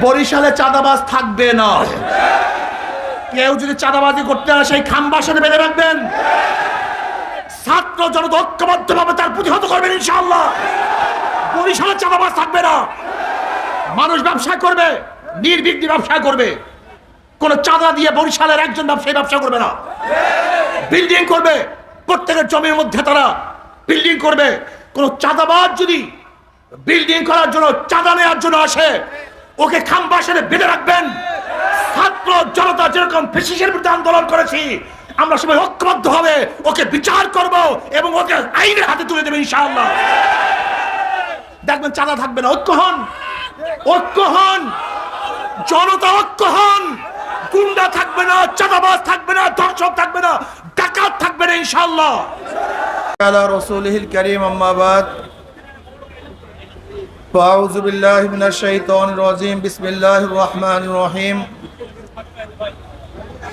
বরিশালে চাঁদাবাজ থাকবে না। কেউ যদি চাঁদাবাজি করতে হয় সেই খাম্বাসনে বেঁধে রাখবেন। ছাত্র জনতা ঐক্যবদ্ধভাবে তার প্রতিহত করবেন, ইনশাআল্লাহ। বরিশালে চাঁদাবাজ থাকবে না। মানুষ ব্যবসা করবে, নির্বিঘ্নে ব্যবসা করবে। কোন চাঁদা দিয়ে বরিশালের একজন ব্যবসায়ী ব্যবসা করবে না। বিল্ডিং করবে, প্রত্যেকের জমির মধ্যে তারা বিল্ডিং করবে। কোন চাঁদাবাজ যদি বিল্ডিং করার জন্য, চাঁদা নেওয়ার জন্য আসে ওকে খাম্বাসের বেঁধে রাখবেন। ছাত্র জনতা যেরকম ফেসিসের বিরুদ্ধে আন্দোলন করেছি, আমরা সবাই ঐক্যবদ্ধ হবে, ওকে বিচার করব এবং ওকে আইনের হাতে তুলে দেবে ইনশাআল্লাহ। দেখবেন চাঁদা থাকবে না, ঐক্য হন। ঐক্য হন। জনতা ঐক্য হন। গুন্ডা থাকবে না, চাঁদাবাজ থাকবে না, ধর্ষক থাকবে না, ডাকাত থাকবে না ইনশাআল্লাহ। আলা রাসূলিল কারীম فأعوذ بالله من الشيطان الرجيم بسم الله الرحمن الرحيم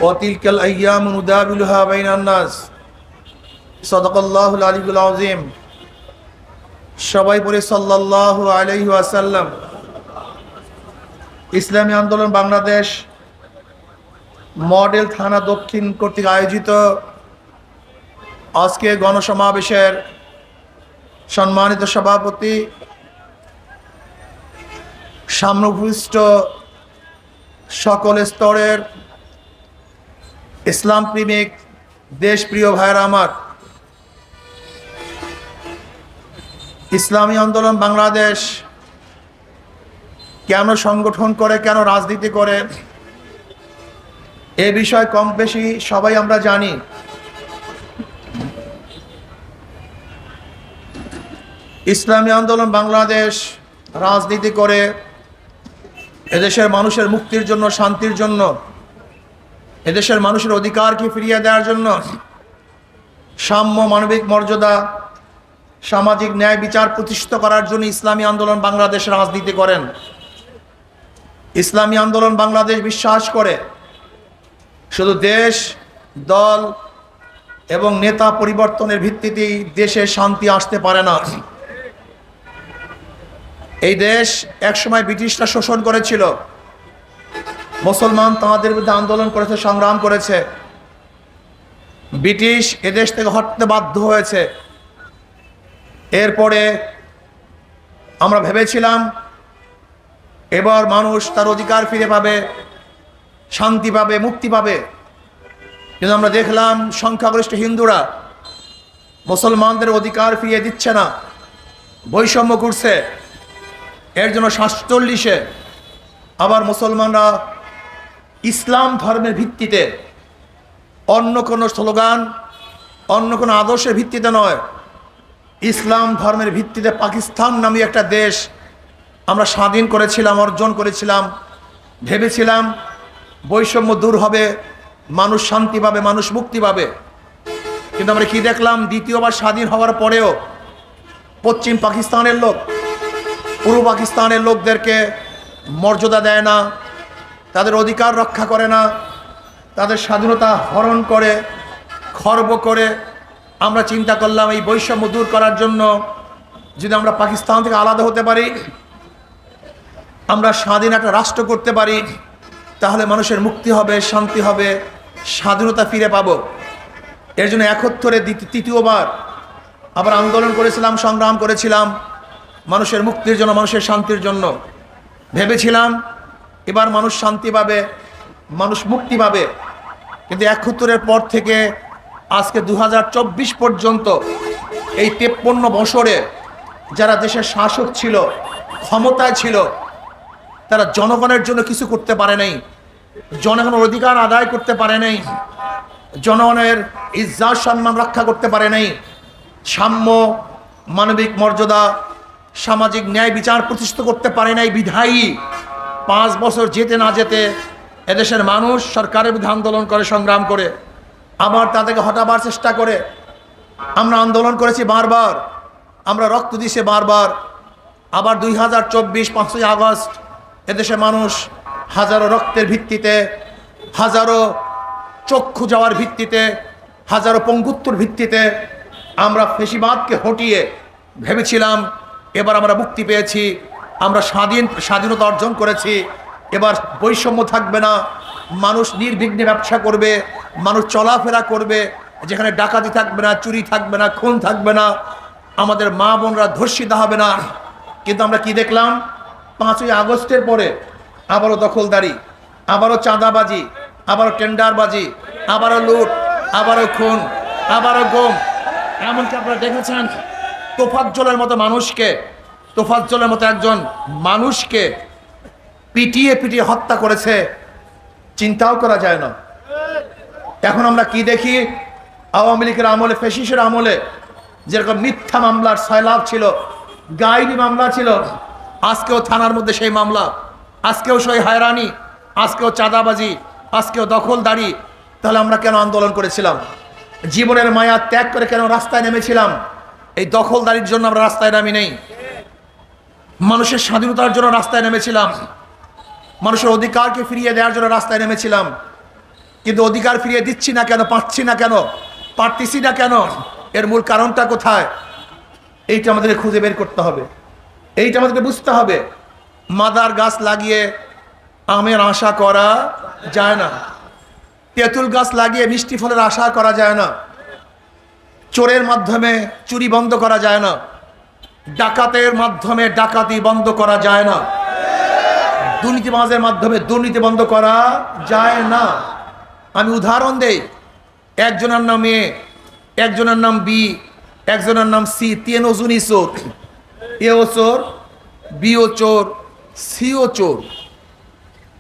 وتلك الأيام نداولها بين الناس صدق الله العلي العظيم সবাই পড়ে সাল্লাল্লাহু আলাইহি ওয়াসাল্লাম ইসলামী আন্দোলন বাংলাদেশ মডেল থানা দক্ষিণ কর্তৃক আয়োজিত আজকে গণসমাবেশের সম্মানিত সভাপতি সামনভূষ্ট সকল স্তরের ইসলাম প্রেমিক দেশপ্রিয় ভাইয়েরা আমার। ইসলামী আন্দোলন বাংলাদেশ কেন সংগঠন করে, কেন রাজনীতি করে, এ বিষয়ে কম বেশি সবাই আমরা জানি। ইসলামী আন্দোলন বাংলাদেশ রাজনীতি করে এদেশের মানুষের মুক্তির জন্য, শান্তির জন্য, এদেশের মানুষের অধিকারকে ফিরিয়ে দেওয়ার জন্য সাম্য মানবিক মর্যাদা, সামাজিক ন্যায় বিচার প্রতিষ্ঠিত করার জন্য ইসলামী আন্দোলন বাংলাদেশ রাজনীতি করেন। ইসলামী আন্দোলন বাংলাদেশ বিশ্বাস করে। শুধু দেশ, দল এবং নেতা পরিবর্তনের ভিত্তিতেই দেশে শান্তি আসতে পারে না। এই দেশ একসময় ব্রিটিশরা শোষণ করেছিল। মুসলমান তাঁদের বিরুদ্ধে আন্দোলন করেছে, সংগ্রাম করেছে। ব্রিটিশ এদেশ থেকে হটতে বাধ্য হয়েছে। এরপরে আমরা ভেবেছিলাম, এবার মানুষ তার অধিকার ফিরে পাবে, শান্তি পাবে, মুক্তি পাবে। কিন্তু আমরা দেখলাম, সংখ্যাগরিষ্ঠ হিন্দুরা মুসলমানদের অধিকার ফিরিয়ে দিচ্ছে না। বৈষম্য করছে এর জন্য সাতচল্লিশে আবার মুসলমানরা ইসলাম ধর্মের ভিত্তিতে অন্য কোনো স্লোগান, অন্য কোনো আদর্শের ভিত্তিতে নয়, ইসলাম ধর্মের ভিত্তিতে পাকিস্তান নামে একটা দেশ আমরা স্বাধীন করেছিলাম, অর্জন করেছিলাম, ভেবেছিলাম বৈষম্য দূর হবে, মানুষ শান্তি পাবে, মানুষ মুক্তি পাবে। কিন্তু আমরা কি দেখলাম? দ্বিতীয়বার স্বাধীন হওয়ার পরেও পশ্চিম পাকিস্তানের লোক পূর্ব পাকিস্তানের লোকদেরকে মর্যাদা দেয় না, তাদের অধিকার রক্ষা করে না, তাদের স্বাধীনতা হরণ করে, খর্ব করে। আমরা চিন্তা করলাম এই বৈষম্য দূর করার জন্য যদি আমরা পাকিস্তান থেকে আলাদা হতে পারি, আমরা স্বাধীন একটা রাষ্ট্র করতে পারি, তাহলে মানুষের মুক্তি হবে, শান্তি হবে, স্বাধীনতা ফিরে পাবো। এর জন্য একত্তরে তৃতীয়বার আবার আন্দোলন করেছিলাম, সংগ্রাম করেছিলাম। মানুষের মুক্তির জন্য, মানুষের শান্তির জন্য। ভেবেছিলাম এবার মানুষ শান্তি পাবে, মানুষ মুক্তি পাবে। কিন্তু একাত্তরের পর থেকে আজকে দু হাজার চব্বিশ পর্যন্ত এই তেপ্পন্ন বছরে যারা দেশের শাসক ছিল, ক্ষমতায় ছিল, তারা জনগণের জন্য কিছু করতে পারে নাই, জনগণের অধিকার আদায় করতে পারে নাই, জনগণের ইজ্জাত সম্মান রক্ষা করতে পারে নাই, সাম্য, মানবিক মর্যাদা সামাজিক ন্যায় বিচার প্রতিষ্ঠিত করতে পারে নাই বিধায়ী। পাঁচ বছর যেতে না যেতে এদেশের মানুষ সরকারের বিরুদ্ধে আন্দোলন করে, সংগ্রাম করে। আবার তাদেরকে হটাবার চেষ্টা করে। আমরা আন্দোলন করেছি বারবার। আমরা রক্ত দিয়েছি বারবার। আবার দুই হাজার চব্বিশ পাঁচই আগস্ট এদেশে মানুষ হাজারো রক্তের ভিত্তিতে, হাজারো চক্ষু যাওয়ার ভিত্তিতে, হাজারো পঙ্গুত্বর ভিত্তিতে আমরা ফেসিবাদকে হটিয়ে ভেবেছিলাম এবার আমরা মুক্তি পেয়েছি, আমরা স্বাধীন, স্বাধীনতা অর্জন করেছি, এবার বৈষম্য থাকবে না, মানুষ নির্বিঘ্নে ব্যবসা করবে, মানুষ চলাফেরা করবে, যেখানে ডাকাতি থাকবে না, চুরি থাকবে না, খুন থাকবে না, আমাদের মা বোনরা ধর্ষিত হবে না। কিন্তু আমরা কি দেখলাম? পাঁচই আগস্টের পরে আবারও দখলদারি, আবারও চাঁদাবাজি, আবারও টেন্ডারবাজি, আবারও লুট, আবারও খুন, আবারও গম। এমনকি আপনারা দেখেছেন তোফাজ্জলের মতো মানুষকে, তোফাজ্জলের মতো একজন মানুষকে পিটিয়ে পিটিয়ে হত্যা করেছে, চিন্তাও করা যায় না। এখন আমরা কি দেখি? আওয়ামী লীগের আমলে ফেসিসের আমলে যেরকম মিথ্যা মামলার সয়লাভ ছিল গাইনি মামলা ছিল, আজকেও থানার মধ্যে সেই মামলা, আজকেও সেই হয়রানি, আজকেও চাঁদাবাজি, আজকেও দখলদারি, তাহলে আমরা কেন আন্দোলন করেছিলাম? জীবনের মায়া ত্যাগ করে কেন রাস্তায় নেমেছিলাম? এই দখলদারির জন্য আমরা রাস্তায় নামি নেই। মানুষের স্বাধীনতার জন্য রাস্তায় নেমেছিলাম। মানুষের অধিকারকে ফিরিয়ে দেওয়ার জন্য রাস্তায় নেমেছিলাম। কিন্তু অধিকার ফিরিয়ে দিচ্ছি না কেন, পাচ্ছি না কেন, পারতেছি না কেন, এর মূল কারণটা কোথায়? এইটা আমাদেরকে খুঁজে বের করতে হবে। এইটা আমাদেরকে বুঝতে হবে। মাদার গাছ লাগিয়ে আমের আশা করা যায় না। তেঁতুল গাছ লাগিয়ে মিষ্টি ফলের আশা করা যায় না। চোরের মাধ্যমে চুরি বন্ধ করা যায় না। ডাকাতের মাধ্যমে ডাকাতি বন্ধ করা যায় না। দুর্নীতিবাজের মাধ্যমে দুর্নীতি বন্ধ করা যায় না। আমি উদাহরণ দেই। একজনের নাম এ, একজনের নাম বি, একজনের নাম সি তিনজনই চোর। এও চোর বিও চোর সিও চোর।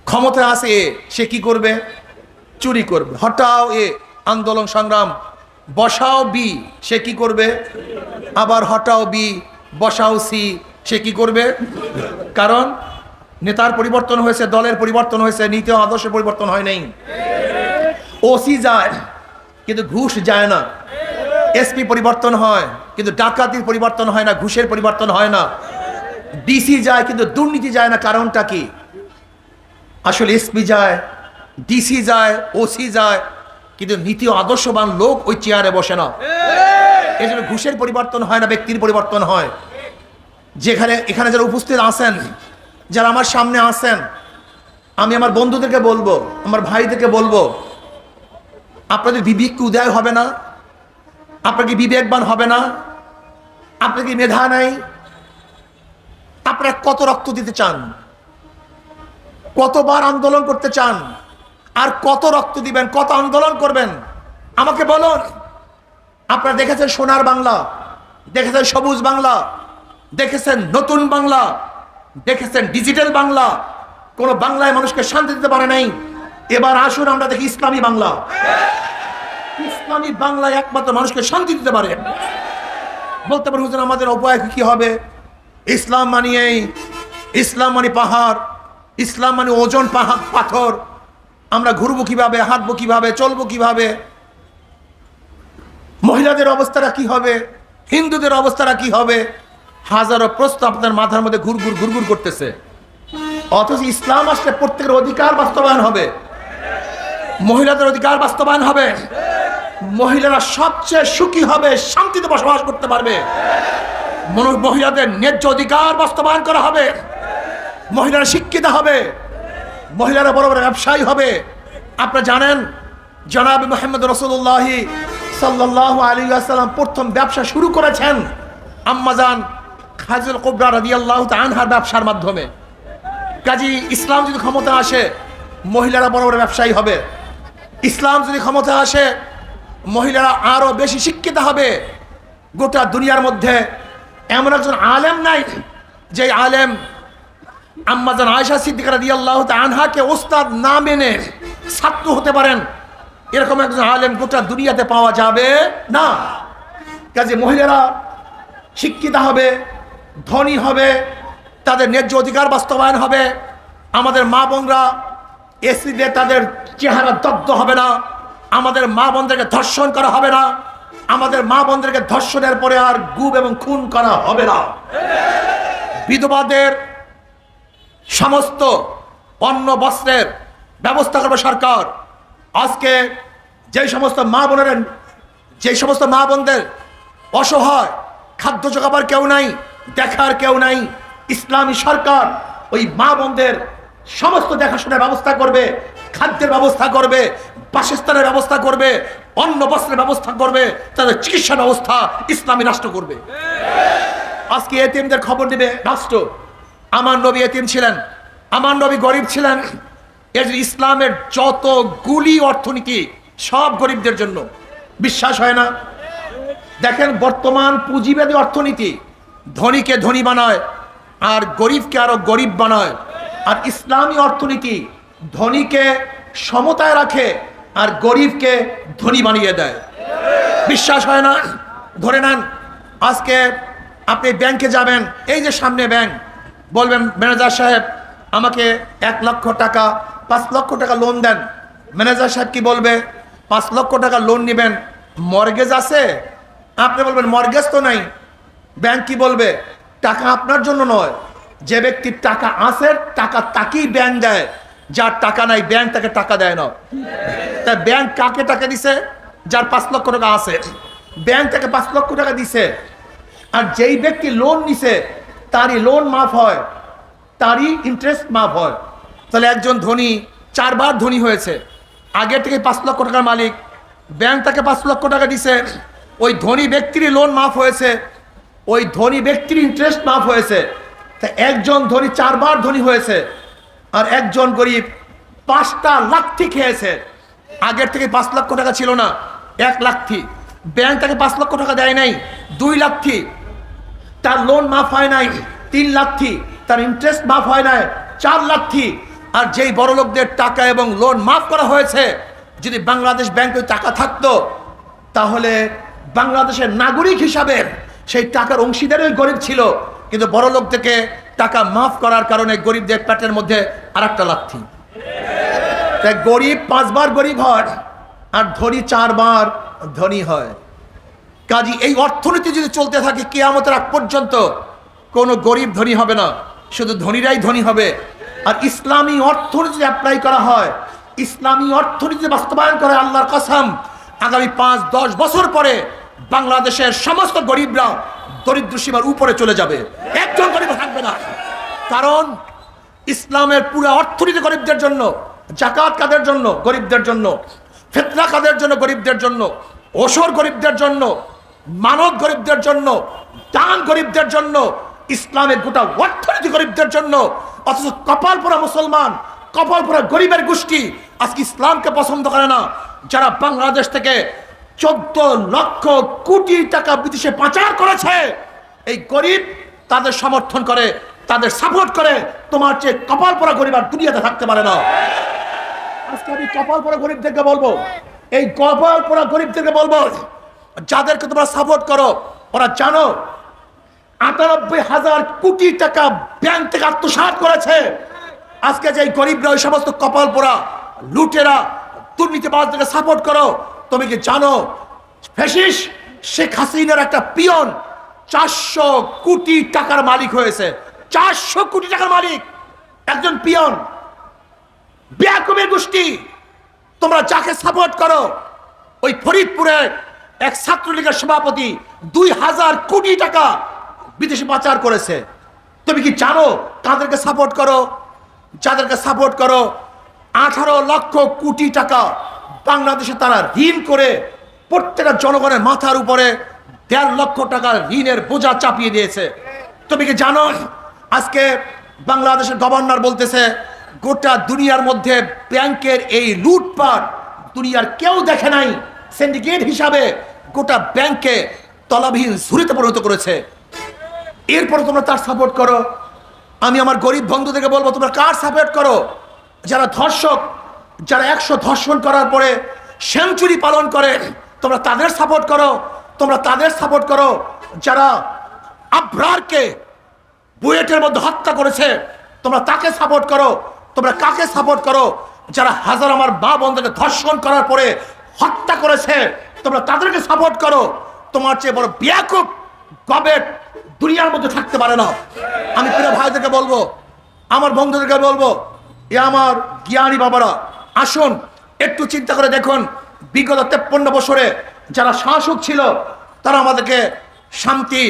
ক্ষমতা আছে এ, সে কি করবে? চুরি করবে। হটাও এ আন্দোলন সংগ্রাম বসাও বি, সে কি করবে? আবার হটাও বি, বসাও সি, সে কি করবে? কারণ নেতার পরিবর্তন হয়েছে, দলের পরিবর্তন হয়েছে, নীতি ও আদর্শের পরিবর্তন হয় নাই। ওসি যায়, কিন্তু ঘুষ যায় না। এসপি পরিবর্তন হয়, কিন্তু ডাকাতির পরিবর্তন হয় না, ঘুষের পরিবর্তন হয় না। ডিসি যায়, কিন্তু দুর্নীতি যায় না, কারণটা কি? আসলে এসপি যায় ডিসি যায় ওসি যায় কিন্তু নীতি আদর্শবান লোক ওই চেয়ারে বসে না। এই! জন্য ঘুষের পরিবর্তন হয় না ব্যক্তির পরিবর্তন হয়। যেখানে এখানে যারা উপস্থিত আছেন যারা আমার সামনে আছেন আমি আমার বন্ধুদেরকে বলব আমার ভাইদেরকে বলব আপনাদের বিবেক কি উদয় হবে না? আপনার কি বিবেকবান হবে না? আপনার কি মেধা নাই? আপনারা কত রক্ত দিতে চান? কতবার আন্দোলন করতে চান? আর কত রক্ত দিবেন, কত আন্দোলন করবেন? আমাকে বলুন। আপনারা দেখেছেন সোনার বাংলা, দেখেছেন সবুজ বাংলা, দেখেছেন নতুন বাংলা, দেখেছেন ডিজিটাল বাংলা। কোনো বাংলায় মানুষকে শান্তি দিতে পারে নাই। এবার আসুন, আমরা দেখি ইসলামী বাংলা। ইসলামী বাংলায় একমাত্র মানুষকে শান্তি দিতে পারে। বলতে পারেন, হুজুর, আমাদের উপায় কি হবে? ইসলাম মানে এই, ইসলাম মানে পাহাড়, ইসলাম মানে ওজন পাহাড়, পাথর। আমরা ঘুরবো কীভাবে, হাঁটবো কীভাবে, চলবো কীভাবে? মহিলাদের অবস্থাটা কি হবে? হিন্দুদের অবস্থাটা কি হবে? হাজারো প্রশ্ন আপনার মাথার মধ্যে ঘুরঘুর ঘুরঘুর করতেছে। অথচ ইসলাম আসলে প্রত্যেকের অধিকার বাস্তবায়ন হবে। মহিলাদের অধিকার বাস্তবায়ন হবে। মহিলারা সবচেয়ে সুখী হবে, শান্তিতে বসবাস করতে পারবে। মহিলাদের ন্যায্য অধিকার বাস্তবায়ন করা হবে। মহিলারা শিক্ষিত হবে। মহিলারা বড় বড় ব্যবসায়ী হবে। আপনারা জানেন, জনাব মোহাম্মদ রসুল্লাহি সাল্লাহ আলী আসসালাম প্রথম ব্যবসা শুরু করেছেন আম্মাজান খাজুল কোবরা রাজি আল্লাহ আনহার ব্যবসার মাধ্যমে। কাজী ইসলাম যদি ক্ষমতা আসে, মহিলারা বড় বড় ব্যবসায়ী হবে। ইসলাম যদি ক্ষমতা আসে, মহিলারা আরও বেশি শিক্ষিত হবে। গোটা দুনিয়ার মধ্যে এমন একজন আলেম নাই যে আলেম আম্মাজান আয়সা সিদ্দিকার দিয়ে আল্লাহ আনহাকে ওস্তাদ না মেনে ছাত্র হতে পারেন। এরকম একজন আলেম গোটা দুনিয়াতে পাওয়া যাবে না। কাজে মহিলারা শিক্ষিত হবে, ধনী হবে, তাদের ন্যায্য অধিকার বাস্তবায়ন হবে। আমাদের মা বোনরা এসিতে তাদের চেহারা দগ্ধ হবে না। আমাদের মা বোনদেরকে ধর্ষণ করা হবে না। আমাদের মা বোনদেরকে ধর্ষণের পরে আর গুম এবং খুন করা হবে না। বিধবাদের সমস্ত অন্ন বস্ত্রের ব্যবস্থা করবে সরকার। আজকে যে সমস্ত মা বোনের যে সমস্ত মা বোনদের অসহায় খাদ্য জোগাবার কেউ নাই, দেখার কেউ নাই, ইসলামী সরকার ওই মা বোনদের সমস্ত দেখাশোনার ব্যবস্থা করবে, খাদ্যের ব্যবস্থা করবে, বাসস্থানের ব্যবস্থা করবে, অন্ন, বস্ত্রের ব্যবস্থা করবে, তাদের চিকিৎসা ব্যবস্থা ইসলামী রাষ্ট্র করবে। আজকে এতিমদের খবর নেবে রাষ্ট্র। আমার নবী এতিম ছিলেন, আমার নবী গরিব ছিলেন। এর ইসলামের যত গুলি অর্থনীতি, সব গরিবদের জন্য। বিশ্বাস হয় না? দেখেন বর্তমান পুঁজিবাদী অর্থনীতি, ধনীকে ধনী বানায়, আর গরিবকে আরও গরিব বানায়। আর ইসলামী অর্থনীতি ধনীকে সমতায় রাখে, আর গরিবকে ধনী বানিয়ে দেয়। বিশ্বাস হয় না? ধরে নেন, আজকে আপনি ব্যাংকে যাবেন, এই যে সামনে ব্যাংক বলবেন, ম্যানেজার সাহেব, আমাকে এক লক্ষ টাকা, পাঁচ লক্ষ টাকা লোন দেন। ম্যানেজার সাহেব কি বলবে? পাঁচ লক্ষ টাকা লোন নেবেন। মর্গেজ আছে? আপনি বলবেন, মর্গেজ তো নাই। ব্যাংক কি বলবে? টাকা আপনার জন্য নয়। যে ব্যক্তির টাকা আছে, টাকা তাকেই ব্যাংক দেয়। যার টাকা নাই, ব্যাংক তাকে টাকা দেয় না। তা ব্যাংক কাকে টাকা দিছে? যার পাঁচ লক্ষ টাকা আছে। ব্যাংক তাকে পাঁচ লক্ষ টাকা দিছে। আর যেই ব্যক্তি লোন নিছে তারই লোন মাফ হয়, তারই ইন্টারেস্ট মাফ হয়। তাহলে একজন ধনী, চারবার ধনী হয়েছে। আগে থেকে পাঁচ লক্ষ টাকার মালিক ব্যাংক তাকে পাঁচ লক্ষ টাকা দিছে। ওই ধনী ব্যক্তিরই লোন মাফ হয়েছে, ওই ধনী ব্যক্তির ইন্টারেস্ট মাফ হয়েছে। তা একজন ধনী চারবার ধনী হয়েছে, আর একজন গরিব পাঁচটা লাথি খেয়েছে। আগের থেকে পাঁচ লক্ষ টাকা ছিল না, এক লাথি ব্যাংক তাকে পাঁচ লক্ষ টাকা দেয় নাই, দুই লাথি তার লোন মাফ হয় নাই, তিন লাথি তার ইন্টারেস্ট মাফ হয় নাই, চার লাথি আর যেই বড় লোকদের টাকা এবং লোন মাফ করা হয়েছে, যদি বাংলাদেশ ব্যাংকে টাকা থাকতো, তাহলে বাংলাদেশের নাগরিক হিসাবে সেই টাকার অংশীদারই গরিব ছিল। কিন্তু বড় লোক থেকে টাকা মাফ করার কারণে গরিবদের প্যাটের মধ্যে আর একটা লাথি তাই গরিব পাঁচবার গরিব হয়, আর ধনী চারবার ধনী হয়। কাজী, এই অর্থনীতি যদি চলতে থাকে, কেয়ামতের আগ পর্যন্ত কোনো গরিব ধনী হবে না, শুধু ধনীরাই ধনী হবে। আর ইসলামী অর্থনীতি অ্যাপ্লাই করা হয়, ইসলামী অর্থনীতি বাস্তবায়ন করে আল্লাহর কসম, আগামী পাঁচ, দশ বছর পরে বাংলাদেশের সমস্ত গরিবরা দরিদ্র সীমার উপরে চলে যাবে। একজন গরিব থাকবে না। কারণ ইসলামের পুরো অর্থনীতি গরিবদের জন্য জাকাত কাদের জন্য? গরিবদের জন্য। ফেতনা কাদের জন্য? গরিবদের জন্য। ওসর গরিবদের জন্য। মানব গরিবদের জন্য, দান গরিবদের জন্য ইসলামের গোটা অর্থনীতি গরিবদের জন্য, অথচ কপাল পোড়া মুসলমান, কপাল পোড়া গরিবের গোষ্ঠী আজকে ইসলামকে পছন্দ করে না। যারা বাংলাদেশ থেকে চোদ্দ লক্ষ কোটি টাকা বিদেশে পাচার করেছে, এই গরিব তাদের সমর্থন করে, তাদের সাপোর্ট করে, তোমার চেয়ে কপাল পরা গরিব আর দুনিয়াতে থাকতে পারে না। আজকে আমি কপাল পরা গরিবদেরকে বলব, এই কপাল পরা গরিবদেরকে বলব যাদেরকে তোমরা সাপোর্ট করো, ওরা জানো আটানব্বই হাজার কোটি টাকা ব্যাংক থেকে আত্মসাৎ করেছে। আজকে যে গরিবরা, ওই সমস্ত কপাল পোড়া লুটেরা, দুর্নীতিবাজদেরকে সাপোর্ট করো। তুমি কি জানো, ফেসিস শেখ হাসিনার একটা পিয়ন চারশো কোটি টাকার মালিক হয়েছে। চারশো কোটি টাকার মালিক, একজন পিয়ন। ব্যাকমের গোষ্ঠী, তোমরা যাকে সাপোর্ট করো, ওই ফরিদপুরে এক ছাত্রলীগের সভাপতি দুই হাজার কোটি টাকা বিদেশে পাচার করেছে। তুমি কি জানো তাদেরকে সাপোর্ট করো? যাদেরকে সাপোর্ট করো, আঠারো লক্ষ কোটি টাকা বাংলাদেশে তারা ঋণ করে প্রত্যেকটা জনগণের মাথার উপরে দেড় লক্ষ টাকার ঋণের বোঝা চাপিয়ে দিয়েছে। তুমি কি জানো আজকে বাংলাদেশের গভর্নর বলতেছে, গোটা দুনিয়ার মধ্যে ব্যাংকের এই লুটপাট দুনিয়ার কেউ দেখে নাই। সিন্ডিকেট হিসাবে গোটা ব্যাংকে তলাবিহীন ঝুড়িতে পরিণত করেছে। এরপরে তোমরা তার সাপোর্ট করো। আমি আমার গরিব বন্ধুদেরকে বলব, তোমরা কার সাপোর্ট করো? যারা ধর্ষক, যারা একশো ধর্ষণ করার পরে সেঞ্চুরি পালন করে, তোমরা তাদের সাপোর্ট করো। তোমরা তাদের সাপোর্ট করো। যারা আব্রারকে বুয়েটের মধ্যে হত্যা করেছে, তোমরা তাকে সাপোর্ট করো। তোমরা কাকে সাপোর্ট করো? যারা হাজার আমার মা বন্ধুকে ধর্ষণ করার পরে হত্যা করেছে তোমরা তাদেরকে সাপোর্ট করো। তোমার চেয়ে বড় বিয়াকুব গবেট দুনিয়ার মধ্যে থাকতে পারে না। আমি প্রিয় ভাইদেরকে বলব, আমার বন্ধুদেরকে বলব, এ আমার জ্ঞানী বাবারা, আসুন, একটু চিন্তা করে দেখুন, বিগত তেপ্পন্ন বছরে যারা শাসক ছিল, তারা আমাদেরকে শান্তি,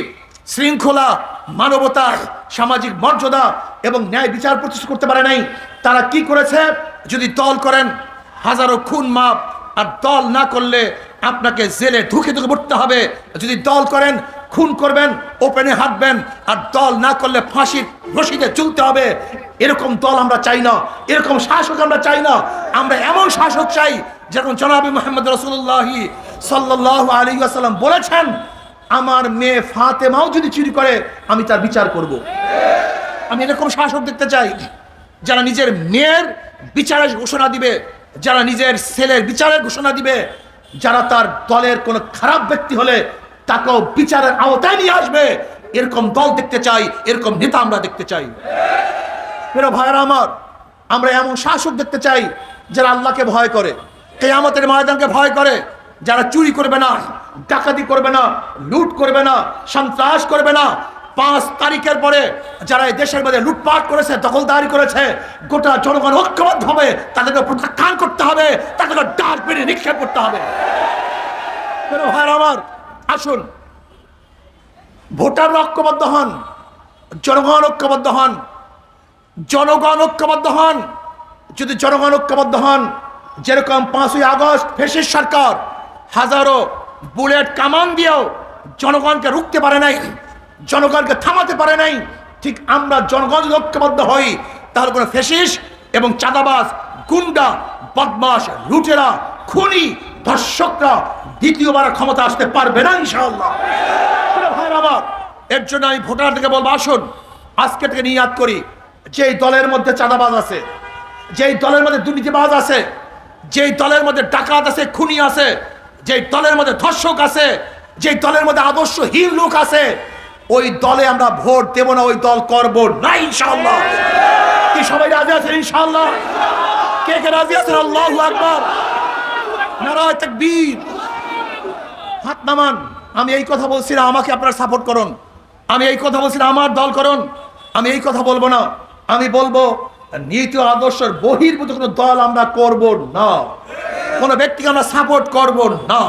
শৃঙ্খলা, মানবতা, সামাজিক মর্যাদা এবং ন্যায় বিচার প্রতিষ্ঠা করতে পারে নাই। তারা কি করেছে? যদি দল করেন, হাজারো খুন মাপ, আর দল না করলে আপনাকে জেলে ঢুকে ঢুকে পড়তে হবে। যদি দল করেন, খুন করবেন, ওপেনে হাঁটবেন, আর দল না করলে ফাঁসির রশিদে চলতে হবে। এরকম দল আমরা চাই না। এরকম শাসক আমরা চাই না। আমরা এমন শাসক চাই, যেরকম জনাবি মোহাম্মদ রসুল্লাহি সাল্লাহ আলী আসাল্লাম বলেছেন, আমার মেয়ে ফাতেমাও যদি চুরি করে, আমি তার বিচার করব। আমি এরকম শাসক দেখতে চাই, যারা নিজের মেয়ের বিচারের ঘোষণা দিবে, যারা নিজের ছেলের বিচারের ঘোষণা দিবে। যারা তার দলের কোনো খারাপ ব্যক্তি হলে তাকেও বিচারের আওতায় নিয়ে আসবে। এরকম দল দেখতে চাই, এরকম নেতা আমরা দেখতে চাই। মেরা ভাইয়েরা আমার, আমরা এমন শাসক দেখতে চাই যারা আল্লাহকে ভয় করে, কেয়ামতের ময়দানকে ভয় করে, যারা চুরি করবে না, ডাকাতি করবে না, লুট করবে না, সন্ত্রাস করবে না পাঁচ তারিখের পরে যারা এই দেশের মধ্যে লুটপাট করেছে, দখলদারি করেছে, গোটা জনগণ ঐক্যবদ্ধ হবে, তাদেরকে প্রত্যাখ্যান করতে হবে, তাদেরকে পেরে নিক্ষেপ করতে হবে। মেরা আমার, আসুন। ভোটার ঐক্যবদ্ধ হন, জনগণ ঐক্যবদ্ধ হন, জনগণ ঐক্যবদ্ধ হন। যদি জনগণ ঐক্যবদ্ধ হন, যেরকম পাঁচই আগস্ট ফেসিস সরকার, হাজারো বুলেট কামান দিয়েও জনগণকে রুখতে পারে নাই। জনগণকে থামাতে পারে নাই। ঠিক আমরা জনগণ যদি ঐক্যবদ্ধ হই। তাহলে কোনো ফেসিস এবং চাঁদাবাজ, গুন্ডা বদমাস লুটেরা, খুনি, ধর্ষকরা দ্বিতীয়বার ক্ষমতা আসতে পারবে না ইনশাআল্লাহ। আমার, এর জন্য আমি ভোটারদেরকে বলব, আসুন, আজকে থেকে নিয়াদ করি। যেই দলের মধ্যে চাঁদাবাজ আছে, যেই দলের মধ্যে দুর্নীতিবাজ আছে, যেই দলের মধ্যে ডাকাত আছে, খুনি আছে, যেই দলের মধ্যে ধর্ষক আছে, যেই দলের মধ্যে আদর্শহীন লোক আছে ওই দলে আমরা ভোট দেব না, ওই দল করব না, ইনশাআল্লাহ। কি সবাই রাজি আছেন, ইনশাআল্লাহ? কে কে রাজি আছেন? আল্লাহু আকবার। নারায় তাকবীর। হাত নামান। আমি এই কথা বলছি না, আমাকে আপনারা সাপোর্ট করুন। আমি এই কথা বলছি না, আমার দল করুন। আমি এই কথা বলব না। আমি বলব, নীতি আদর্শের বহির্ভূত কোনো দল আমরা করব না। কোনো ব্যক্তিকে আমরা সাপোর্ট করব না।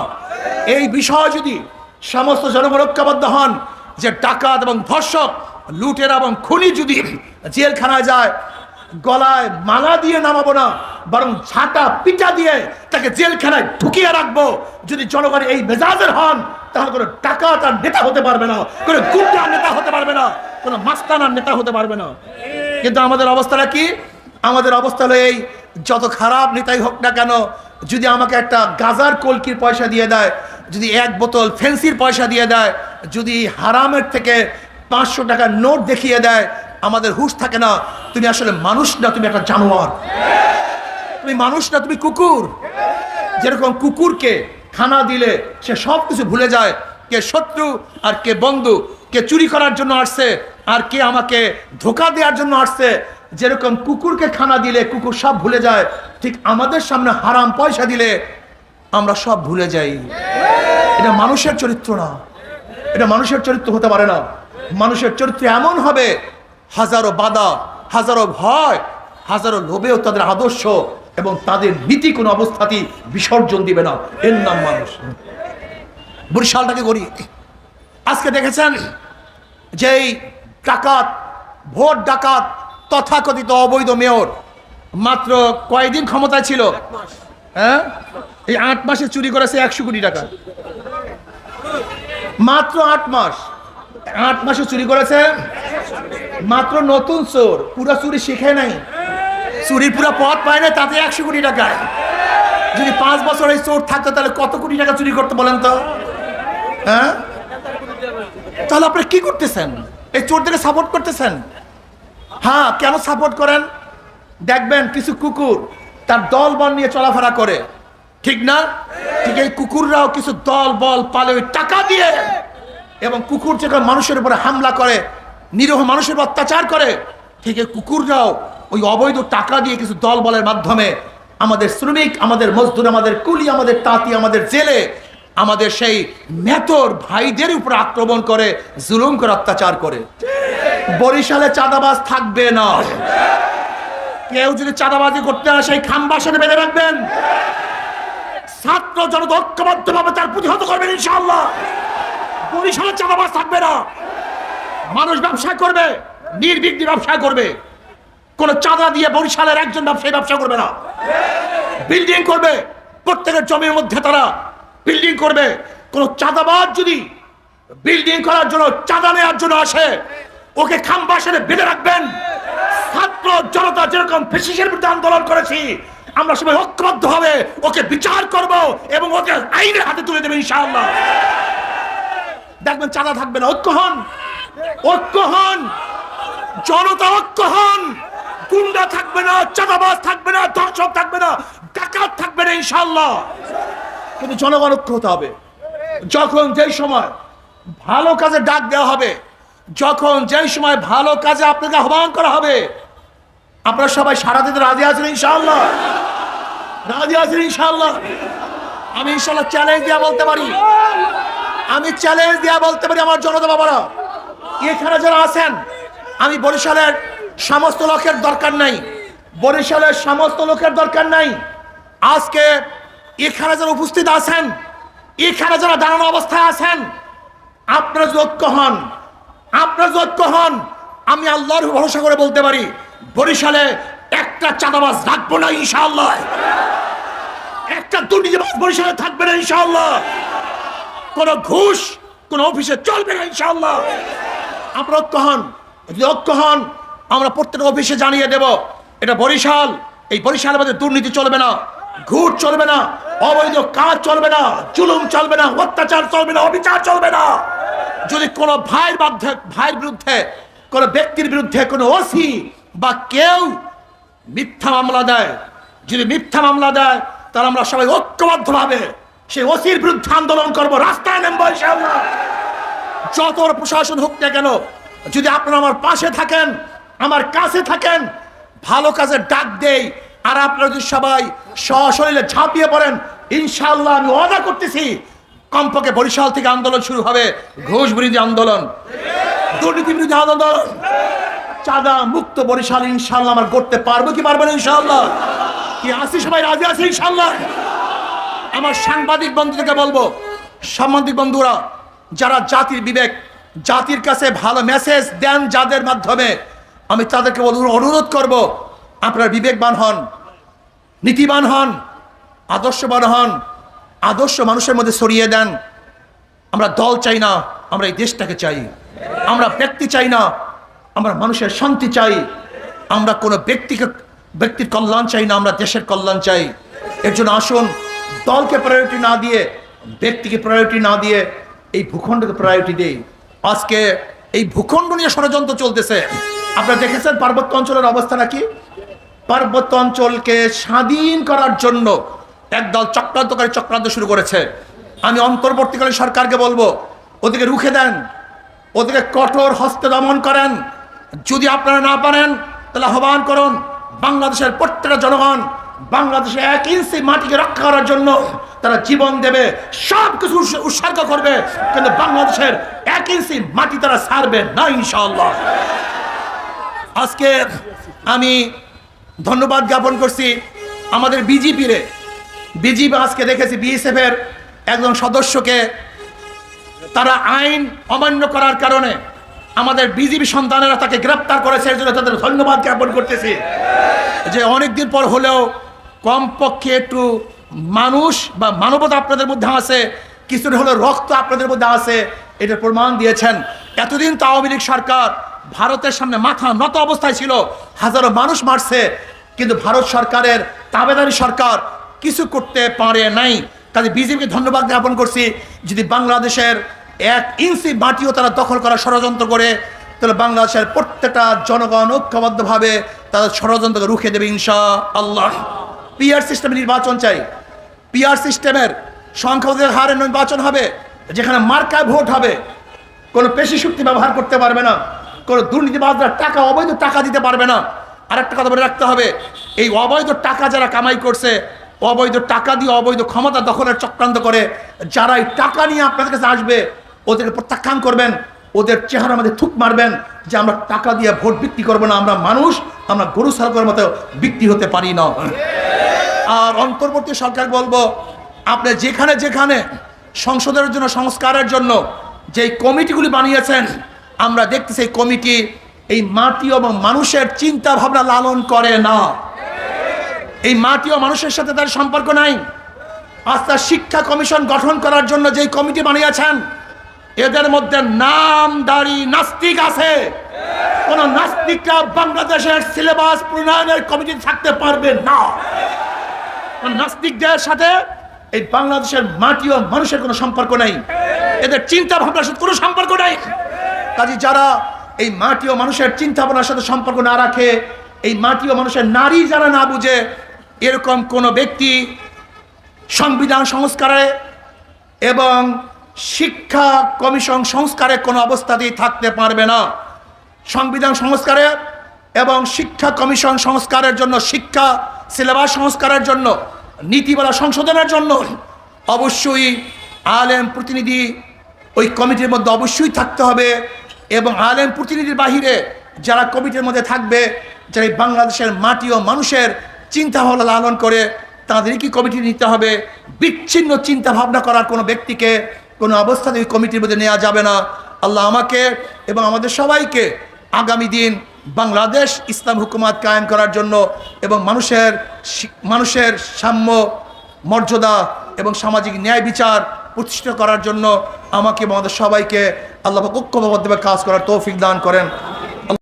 এই বিষয় যদি সমস্ত জনগণ ঐক্যবদ্ধ হন যে ডাকাত এবং ধর্ষক, লুটের এবং খুনি যদি জেলখানায় যায়, গলায় মালা দিয়ে নামাবো না, বরং ঝাঁটা পিটা দিয়ে তাকে জেলখানায় ঢুকিয়ে রাখব, যদি জনগণ এই মেজাজের হন, তাহলে কোনো টাকা তার নেতা হতে পারবে না, কোনো গুন্ডার নেতা হতে পারবে না, কোনো মাস্তানার নেতা হতে পারবে না। কিন্তু আমাদের অবস্থাটা কি? আমাদের অবস্থা হলো এই, যত খারাপ নেতাই হোক না কেন, যদি আমাকে একটা গাজার কলকির পয়সা দিয়ে দেয় যদি এক বোতল ফেন্সির পয়সা দিয়ে দেয়, যদি হারামের থেকে পাঁচশো টাকার নোট দেখিয়ে দেয়, আমাদের হুশ থাকে না। তুমি আসলে মানুষ না, তুমি একটা জানোয়ার। তুমি মানুষ না, তুমি কুকুর। যেরকম কুকুরকে খানা দিলে সে সব কিছু ভুলে যায়, কে শত্রু আর কে বন্ধু, কে চুরি করার জন্য আসছে আর কে আমাকে ধোকা দেওয়ার জন্য আসছে, যেরকম কুকুরকে খানা দিলে কুকুর সব ভুলে যায়, ঠিক আমাদের সামনে হারাম পয়সা দিলে আমরা সব ভুলে যাই। এটা মানুষের চরিত্র না। এটা মানুষের চরিত্র হতে পারে না। মানুষের চরিত্র এমন হবে, হাজারো বাধা, হাজারো ভয়, হাজারো লোভেও তাদের আদর্শ এবং তাদের নীতি কোনো অবস্থাতেই বিসর্জন দিবে না। এর নাম মানুষ। বরিশালটাকে করি আজকে দেখেছেন যেই ডাকাত, ভোট ডাকাত, তথাকথিত অবৈধ মেয়র মাত্র কয়েকদিন ক্ষমতায় ছিল? হ্যাঁ? এই আট মাসে চুরি করেছে একশো কোটি টাকা। মাত্র আট মাস। আট মাসে চুরি করেছে মাত্র নতুন চোর। পুরো চুরি শিখে নাই। চুরির পুরো পথ পায় না তাতে একশো কোটি টাকা। যদি পাঁচ বছর এই চোর থাকতো, তাহলে কত কোটি টাকা চুরি করতে বলেন তো? হ্যাঁ? তাহলে আপনি কি করতেছেন? এই চোরদেরকে সাপোর্ট করতেছেন? হ্যাঁ কেন সাপোর্ট করেন? দেখবেন কিছু কুকুর তার দল বল নিয়ে চলাফেরা করে। ঠিক না? ঠিক এই কুকুররাও কিছু দল বল পালে ওই টাকা দিয়ে এবং কুকুর যখন মানুষের উপরে হামলা করে, নিরহ মানুষের অত্যাচার করে, ঠিক এই কুকুররাও ওই অবৈধ টাকা দিয়ে কিছু দল বলের মাধ্যমে আমাদের শ্রমিক, আমাদের মজদুর, আমাদের কুলি, আমাদের তাঁতি, আমাদের জেলে, আমাদের সেই মেতর ভাইদের উপর আক্রমণ করে, জুলুম করে, অত্যাচার করে। বরিশালে চাঁদাবাজ থাকবে না। কেউ যদি চাঁদাবাজি করতে হয় সেই খাম্বাসনে বেঁধে রাখবেন। ছাত্র জনতা ঐক্যবদ্ধভাবে তার প্রতিহত করবেন, ইনশাআল্লাহ। বরিশালে চাঁদাবাজ থাকবে না। মানুষ ব্যবসা করবে, নির্বিঘ্নে ব্যবসা করবে। কোনো চাঁদা দিয়ে বরিশালের একজন ব্যবসায়ী ব্যবসা করবে না। বিল্ডিং করবে, প্রত্যেকের জমির মধ্যে তারা বিল্ডিং করবে। কোনো চাঁদাবাজ যদি বিল্ডিং করার জন্য, চাঁদা নেওয়ার জন্য আসে, ওকে খাম্বাসের বেঁধে রাখবেন। ছাত্র জনতা যেরকম ফেসিসের বিরুদ্ধে আন্দোলন করেছি, আমরা সবাই ঐক্যবদ্ধ হবে ওকে বিচার করব এবং ওকে আইনের হাতে তুলে দেবে ইনশাআল্লাহ। দেখবেন চাঁদা থাকবে না, ঐক্য হন। ঐক্য হন। জনতা ঐক্য হন। গুন্ডা থাকবে না, চাঁদাবাজ থাকবে না দর্শক থাকবে না, ডাকাত থাকবে না ইনশাআল্লাহ। কিন্তু জনগণ ঐক্য হতে হবে। যখন যেই সময় ভালো কাজে ডাক দেওয়া হবে যখন যেই সময় ভালো কাজে আপনাকে আহ্বান করা হবে আপনারা সবাই সারা দিতে রাজি আছেন ইনশাআল্লাহ। রাজি আছেন ইনশাআল্লাহ। আমি ইনশাআল্লাহ চ্যালেঞ্জ দেওয়া বলতে পারি। আমি চ্যালেঞ্জ দেওয়া বলতে পারি আমার জনতা বাবারা। এখানে যারা আছেন, আমি বরিশালের সমস্ত লোকের দরকার নাই। বরিশালের সমস্ত লোকের দরকার নাই। আজকে এখানে যারা উপস্থিত আছেন, এখানে যারা দাঁড়ানো অবস্থায় আছেন, আপনারা যোগ্য হন আপনারা ঐক্য হন, আমি আল্লাহর ভরসা করে বলতে পারি, বরিশালে একটা চাঁদাবাজ রাখব না ইনশাআল্লাহ। একটা দুর্নীতিবাজ বরিশালে থাকবে না ইনশাআল্লাহ। কোন ঘুষ, কোন অফিসে চলবে না ইনশাআল্লাহ। আমরা ঐক্য হন, যদি ঐক্য হন, আমরা প্রত্যেক অফিসে জানিয়ে দেব, এটা বরিশাল, এই বরিশালের মধ্যে দুর্নীতি চলবে না, ঘুষ চলবে না, অবৈধ কাজ চলবে না, জুলুম চলবে না, অত্যাচার চলবে না, অবিচার চলবে না। যদি কোনো ভাইয়ের মধ্যে ভাইয়ের বিরুদ্ধে, কোনো ব্যক্তির বিরুদ্ধে কোনো ওসি বা কেউ মিথ্যা মামলা দেয়, যদি মিথ্যা মামলা দেয়, তাহলে আমরা সবাই ঐক্যবদ্ধভাবে সেই ওসির বিরুদ্ধে আন্দোলন করব। রাস্তায় নেমবো যত প্রশাসন হোক না কেন, যদি আপনারা আমার পাশে থাকেন, আমার কাছে থাকেন, ভালো কাজে ডাক দেই, আর আপনারা যদি সবাই সশরীরে ঝাঁপিয়ে পড়েন, ইনশাআল্লাহ আমি ওয়াদা করতেছি কমপক্ষে বরিশাল থেকে আন্দোলন শুরু হবে। ঘুষ বিরোধী আন্দোলন। দুর্নীতি বিরোধী আন্দোলন। চাঁদা মুক্ত বরিশাল ইনশাআল্লাহ আমার করতে পারব কি পারব না ইনশাআল্লাহ। কি আসি সবাই রাজি আছে ইনশাআল্লাহ? আমার সাংবাদিক বন্ধুদেরকে বলব, সাংবাদিক বন্ধুরা, যারা জাতির বিবেক, জাতির কাছে ভালো মেসেজ দেন যাদের মাধ্যমে, আমি তাদেরকে অনুরোধ করব, আপনারা বিবেকবান হন, নীতিবান হন, আদর্শবান হন আদর্শ মানুষের মধ্যে সরিয়ে দেন। আমরা দল চাই না, আমরা এই দেশটাকে চাই। আমরা ব্যক্তি চাই না, আমরা মানুষের শান্তি চাই। আমরা কোনো ব্যক্তিকে, ব্যক্তির কল্যাণ চাই না, আমরা দেশের কল্যাণ চাই। এর জন্য আসুন, দলকে প্রায়োরিটি না দিয়ে, ব্যক্তিকে প্রায়োরিটি না দিয়ে এই ভূখণ্ডকে প্রায়োরিটি দেই। আজকে এই ভূখণ্ড নিয়ে ষড়যন্ত্র চলতেছে। আপনারা দেখেছেন পার্বত্য অঞ্চলের অবস্থা নাকি? পার্বত্য অঞ্চলকে স্বাধীন করার জন্য একদল চক্রান্তকারী চক্রান্ত শুরু করেছে। আমি অন্তর্বর্তীকালীন সরকারকে বলব, ওদিকে রুখে দেন, ওদিকে কঠোর হস্তে দমন করেন। যদি আপনারা না পারেন, তাহলে আহ্বান করুন, বাংলাদেশের প্রত্যেকটা জনগণ বাংলাদেশে এক ইঞ্চি মাটিকে রক্ষা করার জন্য তারা জীবন দেবে সব কিছু উৎসর্গ করবে। কিন্তু বাংলাদেশের এক ইঞ্চি মাটি তারা ছাড়বে না, ইনশাআল্লাহ। আজকে আমি ধন্যবাদ জ্ঞাপন করছি আমাদের বিজেপিরে। বিজেপি আজকে দেখেছি বিএসএফ এর একজন সদস্যকে তারা আইন অমান্য করার কারণে আমাদের বিজিবি সন্তানেরা তাকে গ্রেপ্তার করেছে, এর জন্য তাদের ধন্যবাদ জ্ঞাপন করতেছি। যে অনেকদিন পর হলেও কমপক্ষে একটু মানুষ বা মানবতা আপনাদের মধ্যে আছে, কিছুটা হলেও রক্ত আপনাদের মধ্যে আছে এটা প্রমাণ দিয়েছেন। এতদিন তো আওয়ামী লীগ সরকার ভারতের সামনে মাথা নত অবস্থায় ছিল, হাজারো মানুষ মারছে, কিন্তু ভারত সরকারের তাবেদারি সরকার কিছু করতে পারে নাই। কাজে বিজেপিকে ধন্যবাদ জ্ঞাপন করছি। যদি বাংলাদেশের এক ইঞ্চি মাটিও তারা দখল করার ষড়যন্ত্র করে, তাহলে বাংলাদেশের প্রত্যেকটা জনগণ ঐক্যবদ্ধভাবে তাদের ষড়যন্ত্রকে রুখে দেবে ইনশা আল্লাহ পিআর সিস্টেমে নির্বাচন চাই। পিআর সিস্টেমের সংখ্যাধিক হারে নির্বাচন হবে, যেখানে মার্কায় ভোট হবে। কোনো পেশি শক্তি ব্যবহার করতে পারবে না। কোনো দুর্নীতিবাজরা টাকা, অবৈধ টাকা দিতে পারবে না। আর একটা কথা বলে রাখতে হবে, এই অবৈধ টাকা যারা কামাই করছে অবৈধ টাকা দিয়ে অবৈধ ক্ষমতা দখলের চক্রান্ত করে যারা এই টাকা নিয়ে আপনাদের কাছে আসবে ওদেরকে প্রত্যাখ্যান করবেন, ওদের চেহারা আমাদের থুক মারবেন যে আমরা টাকা দিয়ে ভোট বিক্রি করব না, আমরা মানুষ, আমরা গরু সারকর মতো বিক্রি হতে পারি না। আর অন্তর্বর্তী সরকার বলব, আপনি যেখানে যেখানে সংসদের জন্য, সংস্কারের জন্য যেই কমিটিগুলি বানিয়েছেন, আমরা দেখতেছি এই কমিটি এই মাটি এবং মানুষের চিন্তা ভাবনা লালন করে না। এই মাটি ও মানুষের সাথে তার সম্পর্ক নাই। আস্থা শিক্ষা কমিশন গঠন করার জন্য যেই কমিটি বানিয়েছেন, এদের মধ্যে নাম, দাড়ি, নাস্তিক আছে। কোন নাস্তিকরা বাংলাদেশের সিলেবাস প্রণয়নের কমিটি থাকতে পারবে না। নাস্তিকদের সাথে এই বাংলাদেশের মাটি ও মানুষের কোনো সম্পর্ক নাই। এদের চিন্তা ভাবনার সাথে কোনো সম্পর্ক নাই। কাজে যারা এই মাটি ও মানুষের চিন্তা ভাবনার সাথে সম্পর্ক না রাখে, এই মাটি ও মানুষের নারী যারা না বুঝে এরকম কোনো ব্যক্তি সংবিধান সংস্কারে এবং শিক্ষা কমিশন সংস্কারে কোনো অবস্থাতেই থাকতে পারবে না। সংবিধান সংস্কারে এবং শিক্ষা কমিশন সংস্কারের জন্য, শিক্ষা সিলেবাস সংস্কারের জন্য, নীতিমালা সংশোধনের জন্য অবশ্যই আলেম প্রতিনিধি ওই কমিটির মধ্যে অবশ্যই থাকতে হবে এবং আলেম প্রতিনিধির বাহিরে যারা কমিটির মধ্যে থাকবে, যারা বাংলাদেশের মাটি ও মানুষের চিন্তা ভাবনা লালন করে তাদের কি কমিটি নিতে হবে? বিচ্ছিন্ন চিন্তা ভাবনা করার কোনো ব্যক্তিকে কোনো অবস্থাতে ওই কমিটির মধ্যে নেওয়া যাবে না। আল্লাহ আমাকে এবং আমাদের সবাইকে আগামী দিন বাংলাদেশ ইসলাম হুকুমাত কায়েম করার জন্য এবং মানুষের মানুষের সাম্য, মর্যাদা এবং সামাজিক ন্যায় বিচার প্রতিষ্ঠা করার জন্য আমাকে আমাদের সবাইকে আল্লাহ ঐক্যবদ্ধভাবে কাজ করার তৌফিক দান করেন।